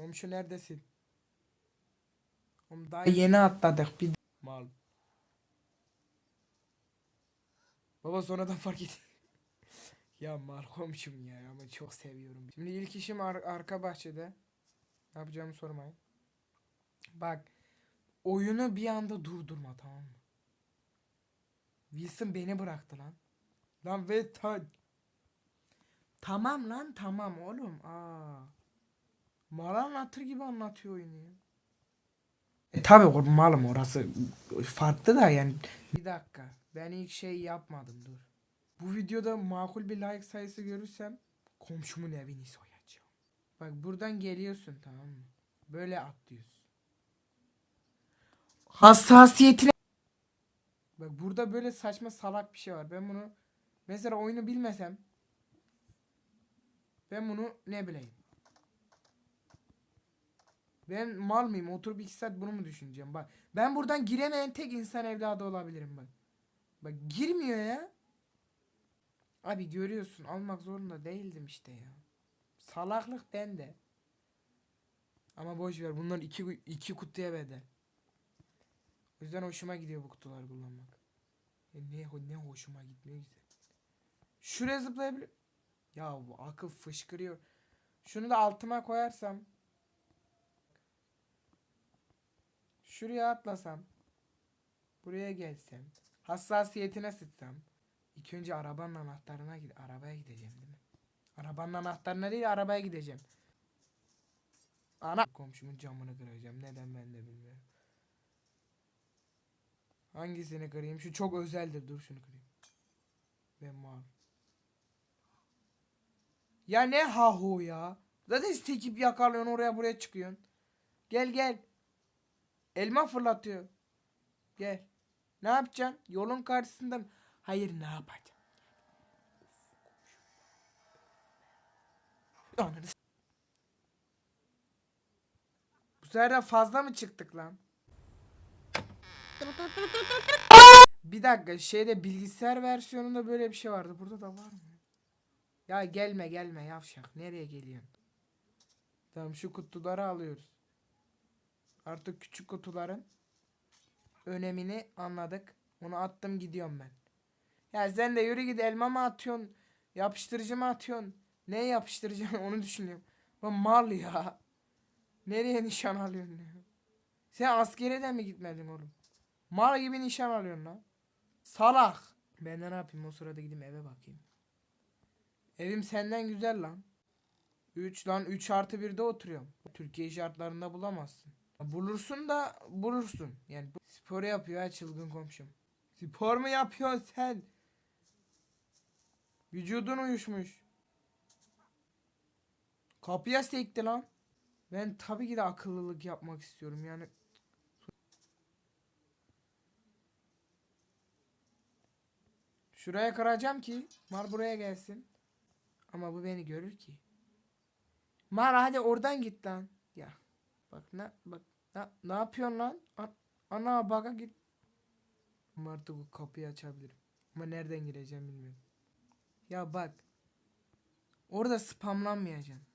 Komşu neredesin? Oğlum daha yeni atladık bir mal. Baba sonradan fark et. ya mal komşum ya ama çok seviyorum. Şimdi ilk işim ar- arka bahçede. Ne yapacağımı sormayın. Bak oyunu bir anda durdurma tamam mı? Wilson beni bıraktı lan. Lan ve ta Tamam lan tamam oğlum. Aa. Mal anlatır gibi anlatıyor oyunu ya. E tabi malım orası farklı da yani. Bir dakika. Ben ilk şey yapmadım dur. Bu videoda makul bir like sayısı görürsem komşumun evini soyacağım. Bak buradan geliyorsun tamam mı? Böyle atlıyorsun. Hassasiyetine Bak burada böyle saçma salak bir şey var. Ben bunu mesela oyunu bilmesem ben bunu ne bileyim. Ben mal mıyım? Oturup iki saat bunu mu düşüneceğim? Bak ben buradan giremeyen tek insan evladı olabilirim bak. Bak girmiyor ya. Abi görüyorsun almak zorunda değildim işte ya. Salaklık bende. Ama boş ver bunlar iki, iki kutuya bedel. O yüzden hoşuma gidiyor bu kutuları kullanmak. E ne, ne hoşuma gitmiyor ki. Şuraya zıplayabilir. Ya bu akıl fışkırıyor. Şunu da altıma koyarsam. Şuraya atlasam. Buraya gelsem. Hassasiyetine sıksam. İlk önce arabanın anahtarına gid arabaya gideceğim değil mi? Arabanın anahtarına değil arabaya gideceğim. Ana komşumun camını kıracağım. Neden ben de bilmiyorum. Hangisini kırayım? Şu çok özeldir. Dur şunu kırayım. Ben mal. Ya ne hahu ya? Zaten tekip yakalıyorsun oraya buraya çıkıyorsun. Gel gel. Elma fırlatıyor. Gel. Ne yapacaksın? Yolun karşısında mı? Hayır ne yapacağım? Ananı Bu sefer fazla mı çıktık lan? Bir dakika şeyde bilgisayar versiyonunda böyle bir şey vardı. Burada da var mı? Ya gelme gelme yavşak. Nereye geliyorsun? Tamam şu kutuları alıyoruz. Artık küçük kutuların önemini anladık. Onu attım gidiyorum ben. Ya sen de yürü git elma mı atıyorsun? Yapıştırıcı mı atıyorsun? Ne yapıştıracaksın onu düşünüyorum. Lan mal ya. Nereye nişan alıyorsun ya? Sen askere de mi gitmedin oğlum? Mal gibi nişan alıyorsun lan. Salak. Ben ne yapayım o sırada gideyim eve bakayım. Evim senden güzel lan. 3 lan 3 artı 1'de oturuyorum. Türkiye şartlarında bulamazsın. Bulursun da bulursun. Yani spor yapıyor ha çılgın komşum. Spor mu yapıyorsun sen? Vücudun uyuşmuş. Kapıya sekti lan. Ben tabii ki de akıllılık yapmak istiyorum yani. Şuraya kıracağım ki Mar buraya gelsin. Ama bu beni görür ki. Mar hadi oradan git lan. Ya bak ne bak ne, ne yapıyorsun lan? An- ana baka git. Ama artık bu kapıyı açabilirim. Ama nereden gireceğim bilmiyorum. Ya bak. Orada spamlanmayacaksın.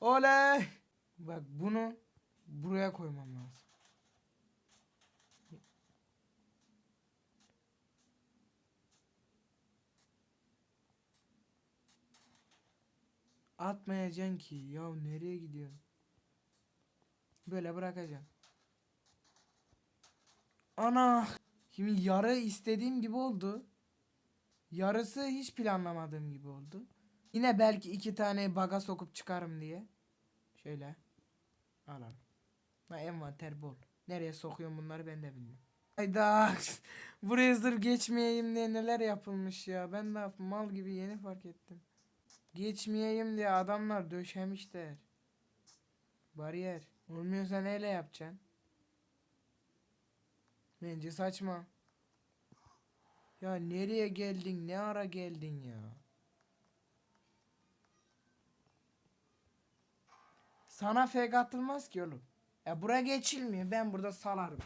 Oley! Bak bunu buraya koymam lazım. Atmayacaksın ki. Ya nereye gidiyorsun? Böyle bırakacaksın. Ana! Şimdi yarı istediğim gibi oldu. Yarısı hiç planlamadığım gibi oldu. Yine belki iki tane baga sokup çıkarım diye. Şöyle. Alalım. Ha envanter bol. Nereye sokuyorum bunları ben de bilmiyorum. Hayda. Buraya zırh geçmeyeyim diye neler yapılmış ya. Ben de mal gibi yeni fark ettim. Geçmeyeyim diye adamlar döşemişler. Bariyer. Olmuyorsa neyle yapacaksın? Bence saçma. Ya nereye geldin? Ne ara geldin ya? Sana fake atılmaz ki oğlum. Ya buraya geçilmiyor. Ben burada salarım.